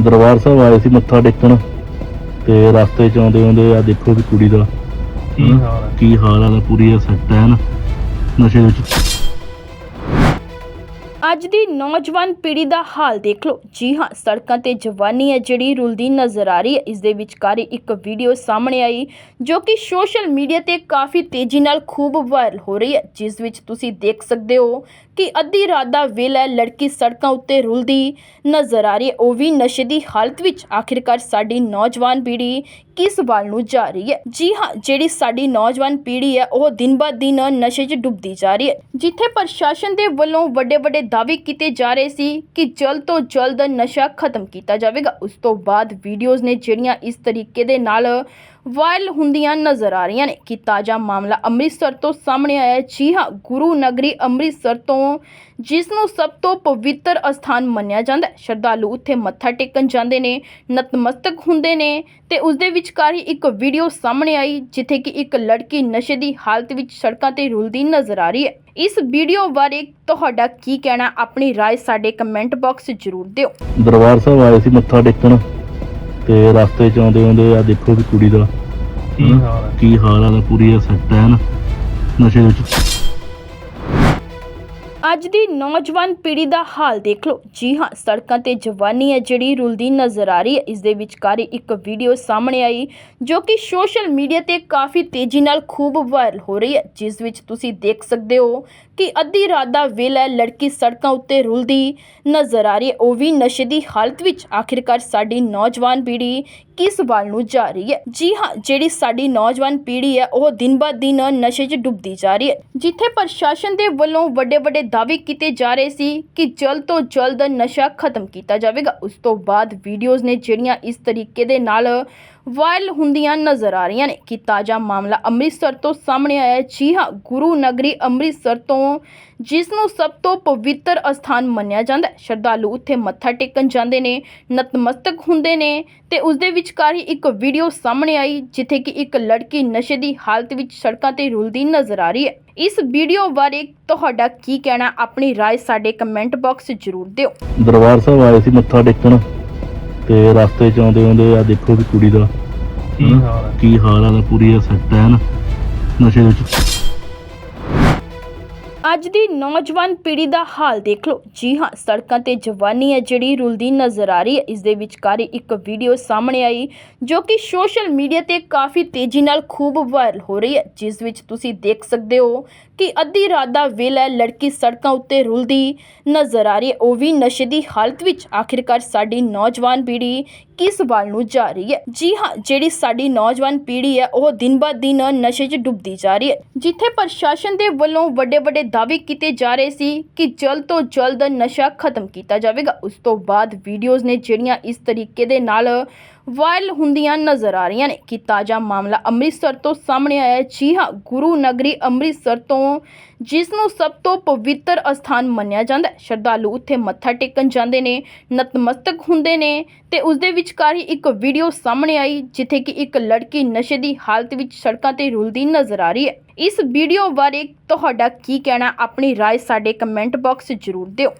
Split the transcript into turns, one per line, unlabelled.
ਦਰਬਾਰ ਸਾਹਿਬ ਆਏ ਸੀ ਮੱਥਾ ਟੇਕਣ ਤੇ ਰਸਤੇ 'ਚ ਆਉਂਦੇ ਆਉਂਦੇ ਆ ਦੇਖੋ ਵੀ ਕੁੜੀ ਦਾ
ਕੀ ਹਾਲ ਹੈ
ਕੀ ਹਾਲ ਆ ਪੂਰੀ ਸੈੱਟ ਹੈ ਨਾ ਨਸ਼ੇ ਵਿੱਚ।
ਅੱਜ ਦੀ ਨੌਜਵਾਨ ਪੀੜ੍ਹੀ ਦਾ ਹਾਲ ਦੇਖ ਲਓ। ਜੀ ਹਾਂ ਸੜਕਾਂ ਤੇ ਜਵਾਨੀ ਹੈ ਜਿਹੜੀ ਰੁਲਦੀ ਨਜ਼ਰ ਆ ਰਹੀ ਹੈ। ਇਸ ਦੇ ਵਿਚਕਾਰ ਇੱਕ ਵੀਡੀਓ ਸਾਹਮਣੇ ਆਈ ਜੋ ਕਿ ਸੋਸ਼ਲ ਮੀਡੀਆ ਤੇ ਕਾਫੀ ਤੇਜ਼ੀ ਨਾਲ ਖੂਬ ਵਾਇਰਲ ਹੋ ਰਹੀ ਹੈ। ਜਿਸ ਵਿੱਚ ਤੁਸੀਂ ਦੇਖ ਸਕਦੇ ਹੋ ਕਿ ਅੱਧੀ ਰਾਤ ਦਾ ਵੇਲਾ ਲੜਕੀ ਸੜਕਾਂ ਉੱਤੇ ਰੁਲਦੀ ਨਜ਼ਰ ਆ ਰਹੀ ਹੈ। ਉਹ ਵੀ ਨਸ਼ੇ ਦੀ ਹਾਲਤ ਵਿੱਚ ਆਖਿਰਕਾਰ ਸਾਡੀ ਨੌਜਵਾਨ ਪੀੜ੍ਹੀ ਕਿਸ ਵੱਲ ਨੂੰ ਜਾ ਰਹੀ ਹੈ? ਜੀ ਹਾਂ, ਜਿਹੜੀ ਸਾਡੀ ਨੌਜਵਾਨ ਪੀੜ੍ਹੀ ਹੈ, ਉਹ ਦਿਨ ਬਾ ਦਿਨ ਨਸ਼ੇ 'ਚ ਡੁੱਬਦੀ ਜਾ ਰਹੀ ਹੈ। ਜਿੱਥੇ ਪ੍ਰਸ਼ਾਸਨ ਦੇ ਵੱਲੋਂ ਵੱਡੇ ਵੱਡੇ ਦਾਅਵੇ ਕੀਤੇ ਜਾ ਰਹੇ ਸੀ ਕਿ ਜਲਦ ਤੋਂ ਜਲਦ ਨਸ਼ਾ ਖਤਮ ਕੀਤਾ ਜਾਵੇਗਾ, ਉਸ ਤੋਂ ਬਾਅਦ ਵੀਡੀਓਜ਼ ਨੇ ਜਿਹੜੀਆਂ ਇਸ ਤਰੀਕੇ ਦੇ ਨਾਲ ਵਾਇਰਲ ਹੁੰਦੀਆਂ ਨਜ਼ਰ ਆ ਰਹੀਆਂ ਨੇ ਕਿ ਤਾਜ਼ਾ ਮਾਮਲਾ ਅੰਮ੍ਰਿਤਸਰ ਤੋਂ ਸਾਹਮਣੇ ਆਇਆ ਹੈ ਜੀ ਹਾਂ ਗੁਰੂ ਨਗਰੀ ਅੰਮ੍ਰਿਤਸਰ ਤੋਂ ਜਿਸ ਨੂੰ ਸਭ ਤੋਂ ਪਵਿੱਤਰ ਅਸਥਾਨ ਮੰਨਿਆ ਜਾਂਦਾ ਹੈ ਸ਼ਰਧਾਲੂ ਉੱਥੇ ਮੱਥਾ ਟੇਕਣ ਜਾਂਦੇ ਨੇ ਨਤਮਸਤਕ ਹੁੰਦੇ ਨੇ ਤੇ ਉਸ ਦੇ ਵਿਚਕਾਰ ਹੀ ਇੱਕ ਵੀਡੀਓ ਸਾਹਮਣੇ ਆਈ ਜਿੱਥੇ ਕਿ ਇੱਕ ਲੜਕੀ ਨਸ਼ੇ ਦੀ ਹਾਲਤ ਵਿੱਚ ਸੜਕਾਂ ਤੇ ਰੁਲਦੀ ਨਜ਼ਰ ਆ ਰਹੀ ਹੈ ਇਸ ਵੀਡੀਓ ਬਾਰੇ ਤੁਹਾਡਾ ਕੀ ਕਹਿਣਾ ਆਪਣੀ رائے ਸਾਡੇ ਕਮੈਂਟ ਬਾਕਸ 'ਚ ਜ਼ਰੂਰ ਦਿਓ
ਦਰਬਾਰ ਸਾਹਿਬ ਆਏ ਸੀ ਮੱਥਾ ਟੇਕਣ ਤੇ ਰਸਤੇ 'ਚ ਆਉਂਦੇ ਆਉਂਦੇ ਆ ਦੇਖੋ ਵੀ ਕੁੜੀ ਦਾ
ਕੀ ਹਾਲ ਹੈ
ਕੀ ਹਾਲ ਆ? ਪੂਰੀ ਸੈੱਟ ਹੈ ਨਾ ਨਸ਼ੇ ਵਿੱਚ
ਅੱਜ ਦੀ ਨੌਜਵਾਨ ਪੀੜ੍ਹੀ ਦਾ ਹਾਲ ਦੇਖ ਲਓ। ਜੀ ਹਾਂ, ਸੜਕਾਂ ਤੇ ਜਵਾਨੀ ਹੈ ਜਿਹੜੀ ਰੁਲਦੀ ਨਜ਼ਰ ਆ ਰਹੀ ਹੈ। ਇਸ ਦੇ ਵਿਚਕਾਰ ਇੱਕ ਵੀਡੀਓ ਸਾਹਮਣੇ ਆਈ, ਜੋ ਕਿ ਸੋਸ਼ਲ ਮੀਡੀਆ ਤੇ ਕਾਫੀ ਤੇਜ਼ੀ ਨਾਲ ਖੂਬ ਵਾਇਰਲ ਹੋ ਰਹੀ ਹੈ। ਜਿਸ ਵਿੱਚ ਤੁਸੀਂ ਦੇਖ ਸਕਦੇ ਹੋ ਕਿ ਅੱਧੀ ਰਾਤ ਦਾ ਵੇਲਾ ਲੜਕੀ ਸੜਕਾਂ ਉੱਤੇ ਰੁਲਦੀ ਨਜ਼ਰ ਆ ਰਹੀ ਹੈ। ਉਹ ਵੀ ਨਸ਼ੇ ਦੀ ਹਾਲਤ ਵਿੱਚ ਆਖਿਰਕਾਰ ਸਾਡੀ ਨੌਜਵਾਨ ਪੀੜ੍ਹੀ ਕਿਸ ਵੱਲ ਨੂੰ ਜਾ ਰਹੀ ਹੈ? ਜੀ ਹਾਂ, ਜਿਹੜੀ ਸਾਡੀ ਨੌਜਵਾਨ ਪੀੜ੍ਹੀ ਹੈ, ਉਹ ਦਿਨ ਬਾ ਦਿਨ ਨਸ਼ੇ 'ਚ ਡੁੱਬਦੀ ਜਾ ਰਹੀ ਹੈ। ਜਿੱਥੇ ਪ੍ਰਸ਼ਾਸਨ ਦੇ ਵੱਲੋਂ ਵੱਡੇ ਵੱਡੇ ਦਾਅਵੇ ਕੀਤੇ ਜਾ ਰਹੇ ਸੀ ਕਿ ਜਲਦ ਤੋਂ ਜਲਦ ਨਸ਼ਾ ਖਤਮ ਕੀਤਾ ਜਾਵੇਗਾ। ਉਸ ਤੋਂ ਬਾਅਦ ਵੀਡੀਓਜ਼ ਨੇ ਜਿਹੜੀਆਂ ਇਸ ਤਰੀਕੇ ਦੇ ਨਾਲ ਵਾਇਰਲ ਹੁੰਦੀਆਂ ਨਜ਼ਰ ਆ ਰਹੀਆਂ ਨੇ ਕਿ ਤਾਜ਼ਾ ਮਾਮਲਾ ਅੰਮ੍ਰਿਤਸਰ ਤੋਂ ਸਾਹਮਣੇ ਆਇਆ ਹੈ ਜੀ ਹਾਂ ਗੁਰੂ ਨਗਰੀ ਅੰਮ੍ਰਿਤਸਰ ਤੋਂ ਜਿਸ ਨੂੰ ਸਭ ਤੋਂ ਪਵਿੱਤਰ ਅਸਥਾਨ ਮੰਨਿਆ ਜਾਂਦਾ ਹੈ ਸ਼ਰਧਾਲੂ ਉੱਥੇ ਮੱਥਾ ਟੇਕਣ ਜਾਂਦੇ ਨੇ ਨਤਮਸਤਕ ਹੁੰਦੇ ਨੇ ਤੇ ਉਸ ਦੇ ਵਿਚਕਾਰ ਹੀ ਇੱਕ ਵੀਡੀਓ ਸਾਹਮਣੇ ਆਈ ਜਿੱਥੇ ਕਿ ਇੱਕ ਲੜਕੀ ਨਸ਼ੇ ਦੀ ਹਾਲਤ ਵਿੱਚ ਸੜਕਾਂ ਤੇ ਰੁਲਦੀ ਨਜ਼ਰ ਆ ਰਹੀ ਹੈ ਇਸ ਵੀਡੀਓ ਬਾਰੇ ਤੁਹਾਡਾ ਕੀ ਕਹਿਣਾ ਆਪਣੀ رائے ਸਾਡੇ ਕਮੈਂਟ ਬਾਕਸ 'ਚ ਜ਼ਰੂਰ ਦਿਓ
ਦਰਬਾਰ ਸਾਹਿਬ ਆਏ ਸੀ ਮੱਥਾ ਟੇਕਣ ਤੇ ਰਸਤੇ 'ਚ ਆਉਂਦੇ ਆਉਂਦੇ ਆ ਦੇਖੋ ਵੀ ਕੁੜੀ ਦਾ
ਕੀ ਹਾਲ ਹੈ?
ਕੀ ਹਾਲ ਆ ਪੂਰੀ ਸੈੱਟ ਹੈ ਨਾ? ਨਸ਼ੇ ਵਿੱਚ।
ਅੱਜ ਦੀ ਨੌਜਵਾਨ ਪੀੜ੍ਹੀ ਦਾ ਹਾਲ ਦੇਖ ਲਓ। ਜੀ ਹਾਂ ਸੜਕਾਂ ਤੇ ਜਵਾਨੀ ਹੈ ਜਿਹੜੀ ਰੁਲਦੀ ਨਜ਼ਰ ਆ ਰਹੀ ਹੈ। ਇਸ ਦੇ ਵਿਚਕਾਰ ਹੀ ਇੱਕ ਵੀਡੀਓ ਸਾਹਮਣੇ ਆਈ ਜੋ ਕਿ ਸੋਸ਼ਲ ਮੀਡੀਆ ਤੇ ਕਾਫੀ ਤੇਜ਼ੀ ਨਾਲ ਖੂਬ ਵਾਇਰਲ ਹੋ ਰਹੀ ਹੈ। ਜਿਸ ਵਿੱਚ ਤੁਸੀਂ ਦੇਖ ਸਕਦੇ ਹੋ ਕਿ ਅੱਧੀ ਰਾਤ ਦਾ ਵੇਲਾ ਲੜਕੀ ਸੜਕਾਂ ਉੱਤੇ ਰੁਲਦੀ ਨਜ਼ਰ ਆ ਰਹੀ ਹੈ। ਉਹ ਵੀ ਨਸ਼ੇ ਦੀ ਹਾਲਤ ਵਿੱਚ ਆਖਿਰਕਾਰ ਸਾਡੀ ਨੌਜਵਾਨ ਪੀੜ੍ਹੀ ਕਿਸ ਵੱਲ ਨੂੰ ਜਾ ਰਹੀ ਹੈ? ਜੀ ਹਾਂ, ਜਿਹੜੀ ਸਾਡੀ ਨੌਜਵਾਨ ਪੀੜ੍ਹੀ ਹੈ, ਉਹ ਦਿਨ ਬਾ ਦਿਨ ਨਸ਼ੇ 'ਚ ਡੁੱਬਦੀ ਜਾ ਰਹੀ ਹੈ। ਜਿੱਥੇ ਪ੍ਰਸ਼ਾਸਨ ਦੇ ਵੱਲੋਂ ਵੱਡੇ ਵੱਡੇ ਦਾਅਵੇ ਕੀਤੇ ਜਾ ਰਹੇ ਸੀ ਕਿ ਜਲਦ ਤੋਂ ਜਲਦ ਨਸ਼ਾ ਖਤਮ ਕੀਤਾ ਜਾਵੇਗਾ, ਉਸ ਤੋਂ ਬਾਅਦ ਵੀਡੀਓਜ਼ ਨੇ ਜਿਹੜੀਆਂ ਇਸ ਤਰੀਕੇ ਦੇ ਨਾਲ ਵਾਇਰਲ ਹੁੰਦੀਆਂ ਨਜ਼ਰ ਆ ਰਹੀਆਂ ਨੇ ਕਿ ਤਾਜ਼ਾ ਮਾਮਲਾ ਅੰਮ੍ਰਿਤਸਰ ਤੋਂ ਸਾਹਮਣੇ ਆਇਆ ਹੈ ਜੀ ਹਾਂ ਗੁਰੂ ਨਗਰੀ ਅੰਮ੍ਰਿਤਸਰ ਤੋਂ ਜਿਸ ਨੂੰ ਸਭ ਤੋਂ ਪਵਿੱਤਰ ਅਸਥਾਨ ਮੰਨਿਆ ਜਾਂਦਾ ਹੈ ਸ਼ਰਧਾਲੂ ਉੱਥੇ ਮੱਥਾ ਟੇਕਣ ਜਾਂਦੇ ਨੇ ਨਤਮਸਤਕ ਹੁੰਦੇ ਨੇ ਤੇ ਉਸ ਦੇ ਵਿਚਕਾਰ ਹੀ ਇੱਕ ਵੀਡੀਓ ਸਾਹਮਣੇ ਆਈ ਜਿੱਥੇ ਕਿ ਇੱਕ ਲੜਕੀ ਨਸ਼ੇ ਦੀ ਹਾਲਤ ਵਿੱਚ ਸੜਕਾਂ ਤੇ ਰੁਲਦੀ ਨਜ਼ਰ ਆ ਰਹੀ ਹੈ ਇਸ ਵੀਡੀਓ ਬਾਰੇ ਤੁਹਾਡਾ ਕੀ ਕਹਿਣਾ ਆਪਣੀ رائے ਸਾਡੇ ਕਮੈਂਟ ਬਾਕਸ 'ਚ ਜ਼ਰੂਰ ਦਿਓ